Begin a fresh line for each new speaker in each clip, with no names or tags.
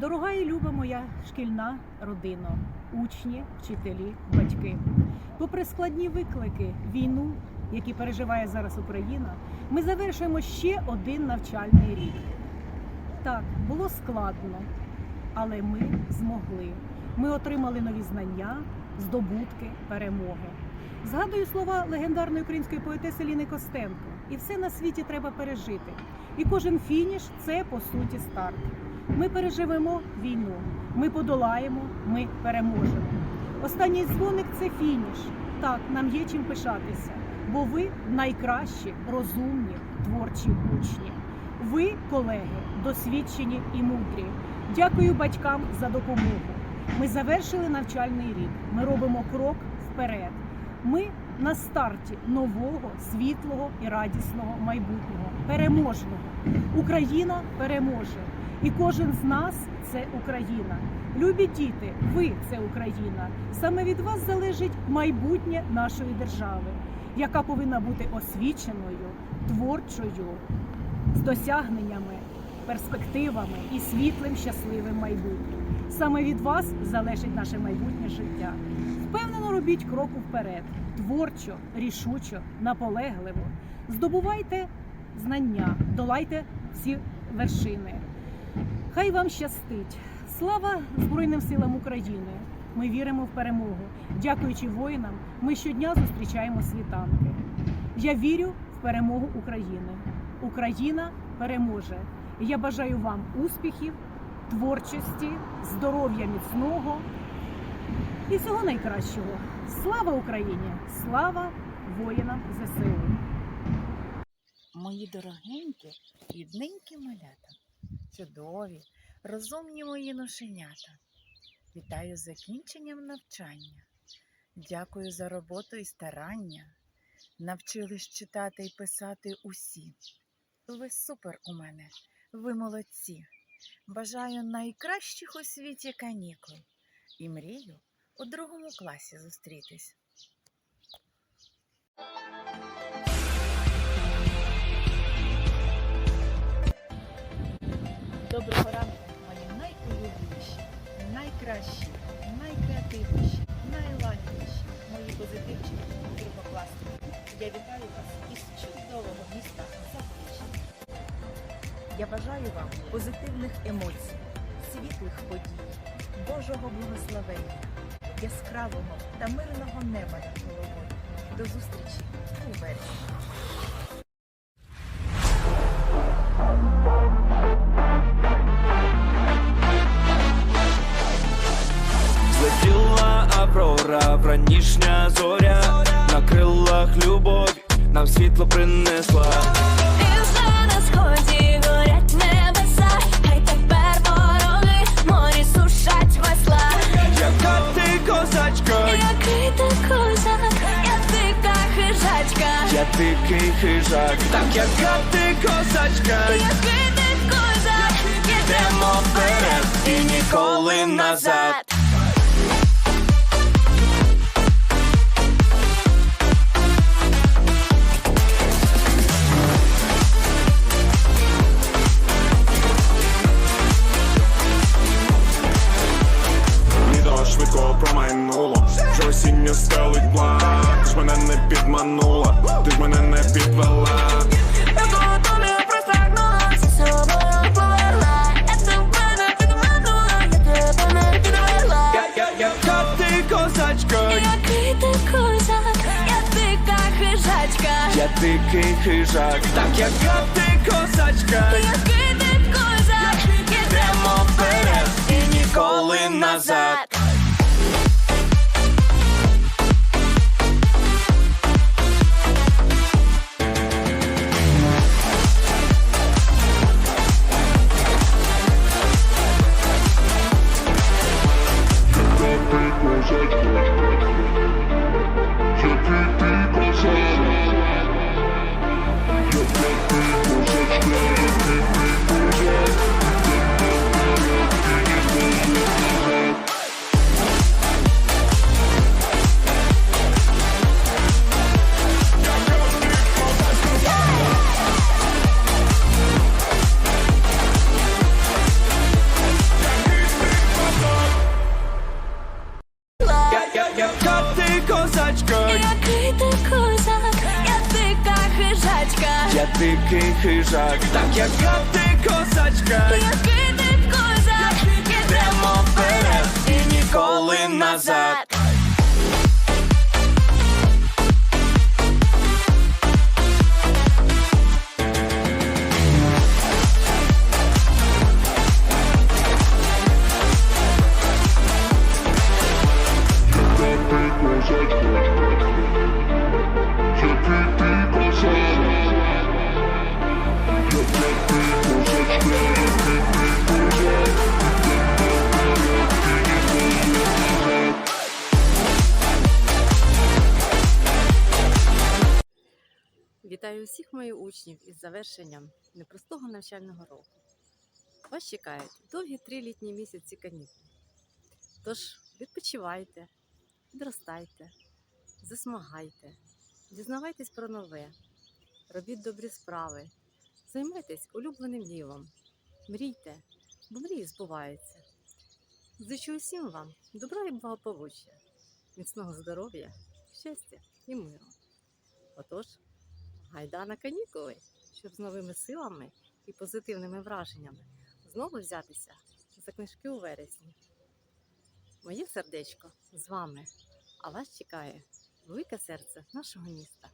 Дорога і люба моя шкільна родина, учні, вчителі, батьки. Попри складні виклики, війну, які переживає зараз Україна, ми завершуємо ще один навчальний рік. Так, було складно, але ми змогли. Ми отримали нові знання, здобутки, перемоги. Згадую слова легендарної української поетеси Ліни Костенко. І все на світі треба пережити. І кожен фініш це по суті старт. Ми переживемо війну, ми подолаємо, ми переможемо. Останній дзвоник це фініш. Так, нам є чим пишатися, бо ви найкращі, розумні, творчі учні. Ви, колеги, досвідчені і мудрі. Дякую батькам за допомогу. Ми завершили навчальний рік. Ми робимо крок вперед. Ми на старті нового, світлого і радісного майбутнього, переможного. Україна переможе. І кожен з нас це Україна. Любі діти, ви це Україна. Саме від вас залежить майбутнє нашої держави, яка повинна бути освіченою, творчою, з досягненнями, перспективами і світлим, щасливим майбутнім. Саме від вас залежить наше майбутнє життя. Впевнено робіть кроку вперед, творчо, рішучо, наполегливо. Здобувайте знання, долайте всі вершини. Хай вам щастить! Слава Збройним силам України! Ми віримо в перемогу. Дякуючи воїнам, ми щодня зустрічаємо світанки. Я вірю в перемогу України. Україна переможе. Я бажаю вам успіхів, творчості, здоров'я міцного і всього найкращого. Слава Україні! Слава воїнам ЗСУ!
Мої дорогенькі, рідненькі малята, чудові, розумні мої ношенята. Вітаю з закінченням навчання. Дякую за роботу і старання. Навчились читати і писати усі. Ви супер у мене, ви молодці. Бажаю найкращих у світі канікул і мрію у другому класі зустрітись. Доброго ранку, мої найулюбленіші, найкращі, найкреативніші, найлагідніші, мої позитивчики другокласники. Я вітаю вас із чудового міста Запоріжжя. Я бажаю вам позитивних емоцій, світлих подій, Божого благословення, яскравого та мирного неба над головою. До зустрічі у вересні.
Аврора, вранішня зоря, на крилах любов, нам світло принесла.
Я
дикий хижак, так яка ти козачка,
який ти козак,
ідемо вперед і ніколи назад.
Промайнуло, вже осінню стелить блак Ти ж мене не підманула, ти ж мене не підвела
Я того за собою я тебе не підманула, я тебе не підвела.
Я, я, козачка,
Який ти козак, я дика хижачка,
я дикий хижак, так яка ти козачка,
який ти козак,
йдемо вперед і ніколи назад.
Я
дикий хижак, так яка ти козачка,
Який ти козак,
ідемо вперед і ніколи назад.
Вітаю усіх моїх учнів із завершенням непростого навчального року. Вас чекають довгі три літні місяці канікул. Тож відпочивайте, підростайте, засмагайте, дізнавайтесь про нове, робіть добрі справи, займайтесь улюбленим ділом, мрійте, бо мрії збуваються. Зичу усім вам добра і благополуччя, міцного здоров'я, щастя і миру. Отож, Гайда на канікули, щоб з новими силами і позитивними враженнями знову взятися за книжки у вересні. Моє сердечко з вами, а вас чекає велике серце нашого міста.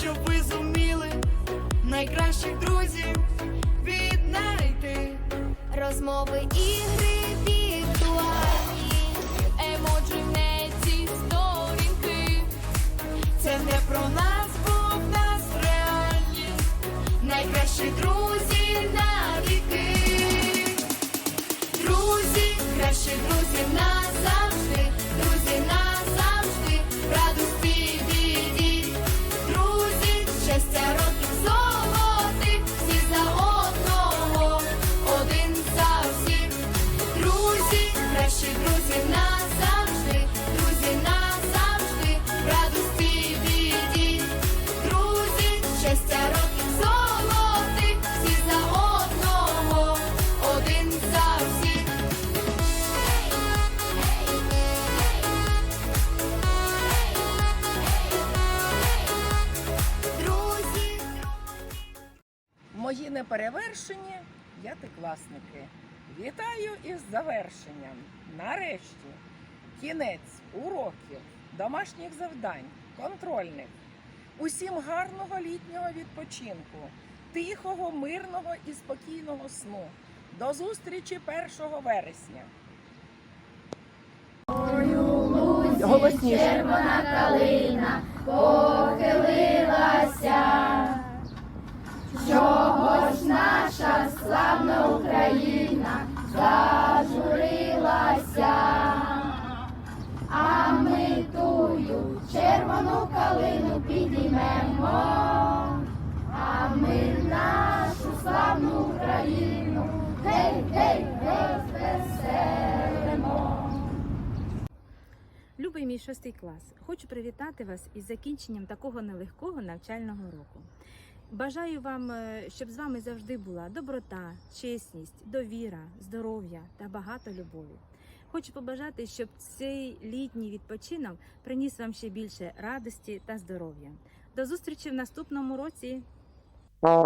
Щоб ви зуміли найкращих друзів віднайти.
Розмови, ігри віртуальні, емоджі в неті сторінки.
Це не про нас, бо в нас реальність.
Найкращі друзі навіки.
Друзі,
Кращі друзі назавжди,
п'ятикласники. Вітаю із завершенням. Нарешті кінець уроків, домашніх завдань, контрольних. Усім гарного літнього відпочинку, тихого, мирного і спокійного сну. До зустрічі 1 вересня. Голосніше.
Червона калина похилилася, чого ж наша славна Україна зажурилася, а ми тую червону калину підіймемо, а ми нашу славну Україну, гей, гей, гей, звеселимо.
Любий мій шостий клас, хочу привітати вас із закінченням такого нелегкого навчального року. Бажаю вам, е, щоб з вами завжди була доброта, чесність, довіра, здоров'я та багато любові. Хочу побажати, щоб цей літній відпочинок приніс вам ще більше радості та здоров'я. До зустрічі в наступному році.
Я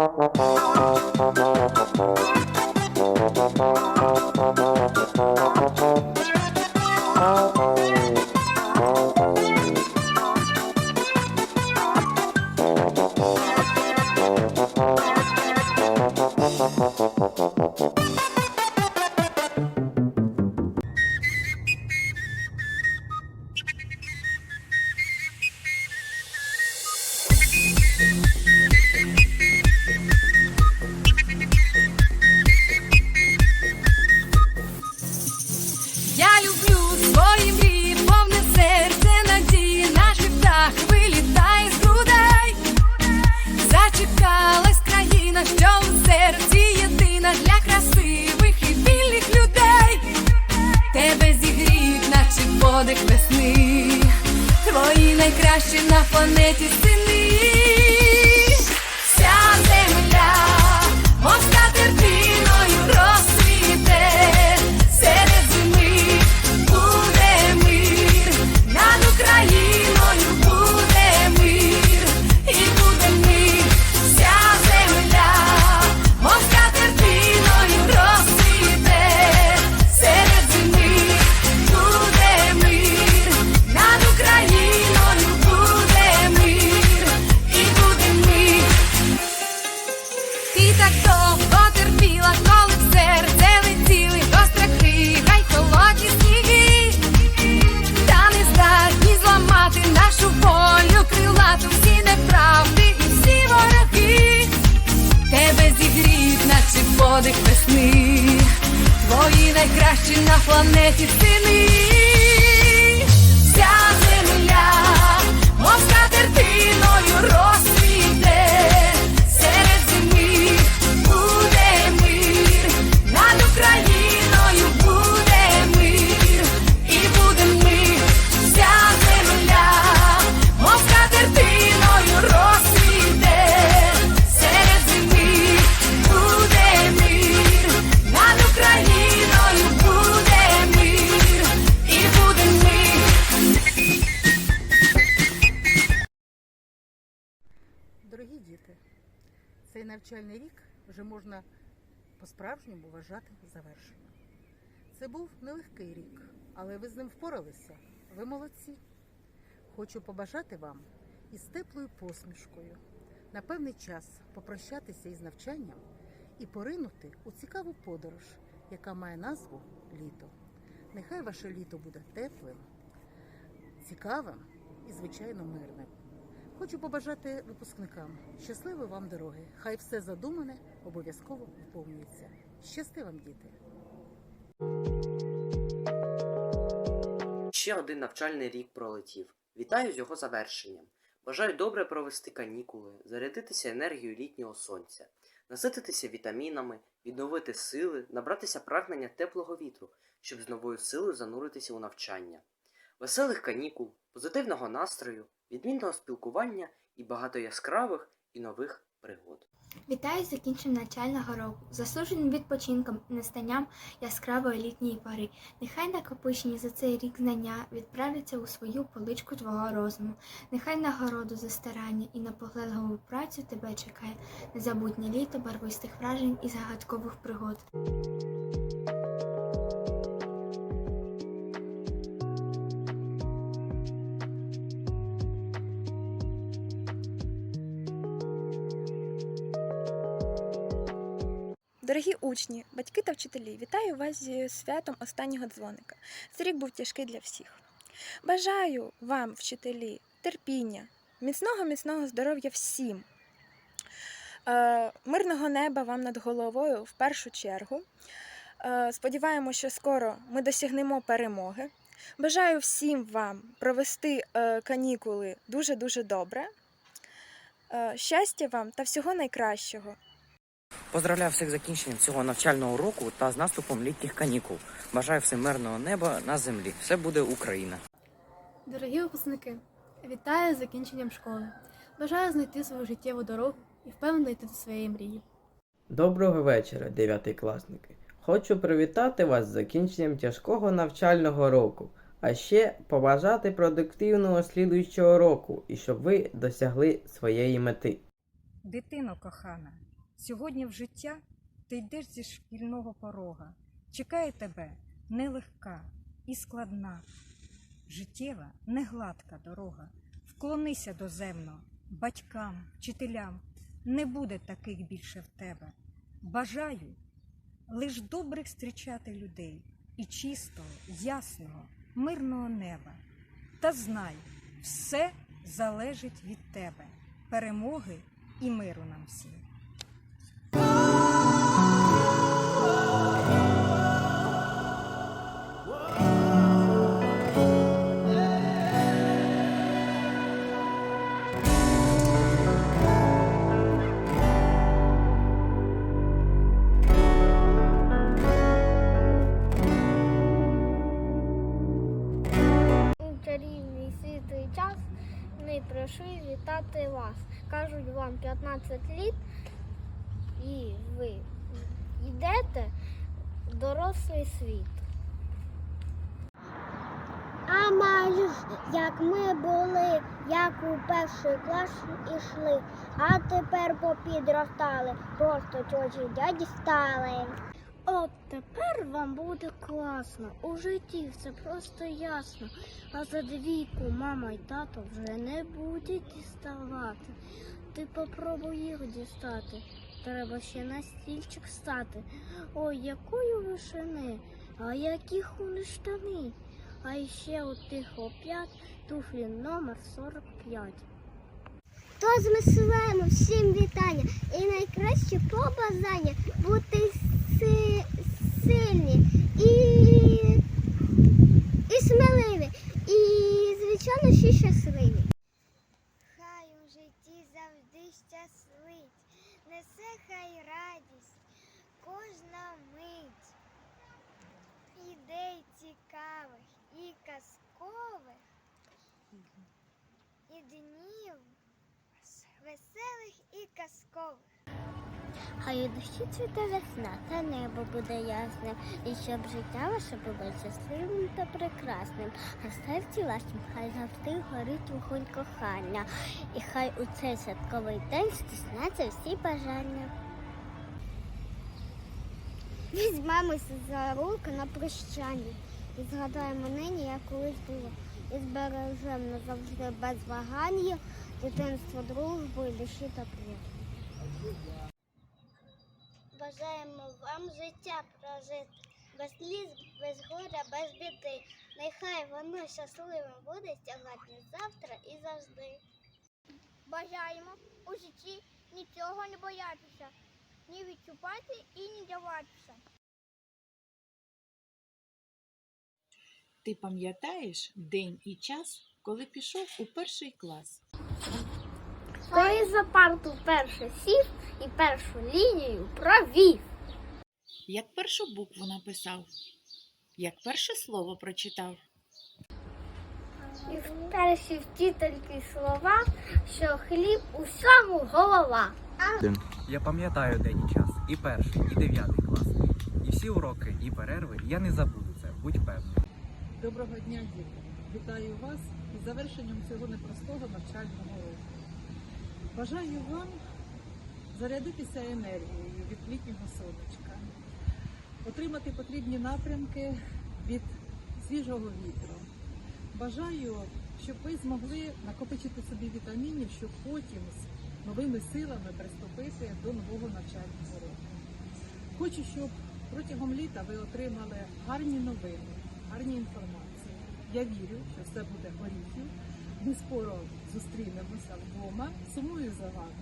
люблю Thank.
Найкращі на планеті
цей навчальний рік вже можна по-справжньому вважати завершенням. Це був нелегкий рік, але ви з ним впоралися. Ви молодці. Хочу побажати вам із теплою посмішкою на певний час попрощатися із навчанням і поринути у цікаву подорож, яка має назву літо. Нехай ваше літо буде теплим, цікавим і, звичайно, мирним. Хочу побажати випускникам щасливої вам дороги. Хай все задумане обов'язково вповнюється. Щасти вам, діти!
Ще один навчальний рік пролетів. Вітаю з його завершенням. Бажаю добре провести канікули, зарядитися енергією літнього сонця, насититися вітамінами, відновити сили, набратися прагнення теплого вітру, щоб з новою силою зануритися у навчання. Веселих канікул, позитивного настрою, відмінного спілкування і багато яскравих і нових пригод.
Вітаю з закінченням навчального року, заслуженим відпочинком і настанням яскравої літньої пори. Нехай накопичені за цей рік знання відправляться у свою поличку твого розуму. Нехай нагороду за старання і наполегливу працю тебе чекає незабутнє літо барвистих вражень і загадкових пригод.
Учні, батьки та вчителі, вітаю вас зі святом останнього дзвоника. Цей рік був тяжкий для всіх. Бажаю вам, вчителі, терпіння, міцного, міцного здоров'я всім, е, мирного неба вам над головою в першу чергу. Е, Сподіваємося, що скоро ми досягнемо перемоги. Бажаю всім вам провести е, канікули дуже-дуже добре. Е, Щастя вам та всього найкращого.
Поздравляю всіх з закінченням цього навчального року та з наступом літніх канікул. Бажаю всім мирного неба на землі. Все буде Україна.
Дорогі випускники, вітаю з закінченням школи. Бажаю знайти свою життєву дорогу і впевнено йти до своєї мрії.
Доброго вечора, дев'ятикласники. Хочу привітати вас з закінченням тяжкого навчального року, а ще побажати продуктивного слідуючого року і щоб ви досягли своєї мети.
Дитино кохана, сьогодні в життя ти йдеш зі шкільного порога. Чекає тебе нелегка і складна, життєва, негладка дорога. Вклонися доземно, батькам, вчителям, не буде таких більше в тебе. Бажаю лиш добрих зустрічати людей і чистого, ясного, мирного неба. Та знай, все залежить від тебе, перемоги і миру нам всім.
Вітати вас. Кажуть вам 15 літ, і ви йдете в дорослий світ. А ж, як ми були, як у перший клас ішли, а тепер попідростали, просто тьоті дяді стали. От тепер вам буде класно, у житті все просто ясно. А за двійку мама й тато вже не будуть діставати. Ти попробуй їх дістати. Треба ще на стільчик стати. Ой, якої вишини, а які хули штани. А ще у тих оп'ять туфлі номер 45. Тож ми силаємо всім вітання і найкраще побажання бути сильні і, і сміливі, і, звичайно, ще щасливі. Хай у житті завжди щаслить, несе хай радість, кожна мить ідей цікавих і казкових, і днів веселих і казкових. Хай у душі цвіте весна, та небо буде ясним, і щоб життя ваше було щасливим та прекрасним, а серці вашим хай завжди горить вогонь кохання, і хай у цей святковий день здійсняться всі бажання. Візьмемося за руки на прощання. І згадаємо нині, як колись було, і збережемо назавжди без вагання дитинство, дружбу і душі тепло. Бажаємо вам життя прожити, без сліз, без горя, без біди. Нехай воно щасливим буде сьогодні, завтра і завжди. Бажаємо у житті нічого не боятися, ні відчупати і не даватися.
Ти пам'ятаєш день і час, коли пішов у перший клас?
Коли за парту вперше сів і першу лінію провів.
Як першу букву написав? Як перше слово прочитав?
І в перші вчительки слова, що хліб усьому голова.
Я пам'ятаю день і час, і перший, і дев'ятий клас. І всі уроки, і перерви я не забуду це, будь певний.
Доброго дня, діти! Вітаю вас із завершенням цього непростого навчального року. Бажаю вам зарядитися енергією від літнього сонечка, отримати потрібні напрямки від свіжого вітру. Бажаю, щоб ви змогли накопичити собі вітамінів, щоб потім з новими силами приступити до нового навчального року. Хочу, щоб протягом літа ви отримали гарні новини, гарні інформації. Я вірю, що все буде горіхів. Ми скоро зустрінемося вдома. Сумую за вами.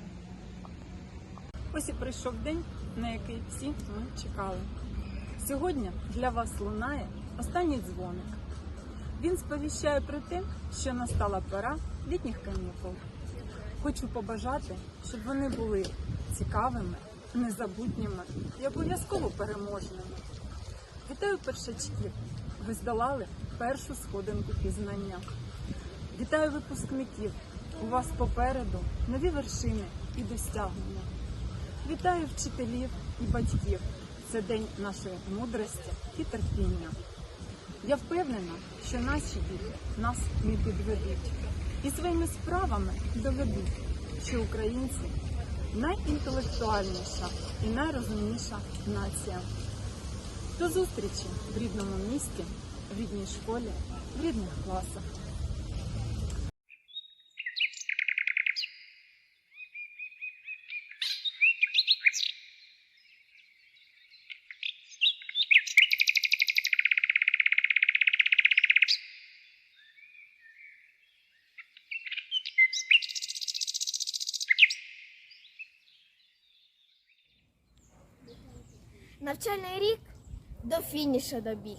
Ось і прийшов день, на який всі ми чекали. Сьогодні для вас лунає останній дзвоник. Він сповіщає про те, що настала пора літніх канікул. Хочу побажати, щоб вони були цікавими, незабутніми і обов'язково переможними. Вітаю першачків! Ви здолали першу сходинку пізнання. Вітаю випускників! У вас попереду нові вершини і досягнення. Вітаю вчителів і батьків. Це день нашої мудрості і терпіння. Я впевнена, що наші діти нас не підведуть і своїми справами доведуть, що українці найінтелектуальніша і найрозумніша нація. До зустрічі в рідному місті, в рідній школі, в рідних класах.
Навчальний рік до фініша добіг.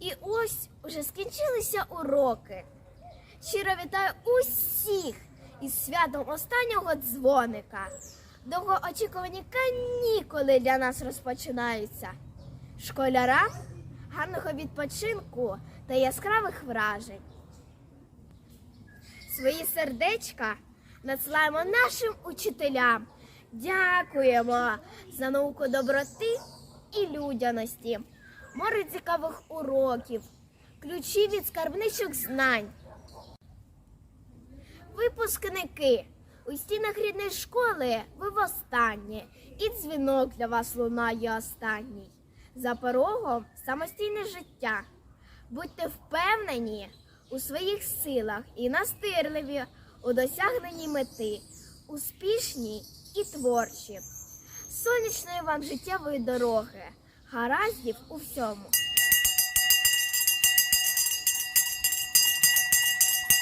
І ось уже скінчилися уроки. Щиро вітаю усіх із святом останнього дзвоника. Довгоочікувані канікули для нас розпочинаються. Школярам гарного відпочинку та яскравих вражень.
Свої сердечка надсилаємо нашим учителям. Дякуємо за науку доброти і людяності, море цікавих уроків, ключі від скарбничок знань. Випускники, у стінах рідної школи ви востаннє, і дзвінок для вас лунає останній. За порогом самостійне життя. Будьте впевнені у своїх силах і настирливі у досягненні мети, успішні і творчі. Сонячної вам життєвої дороги, гараздів у всьому.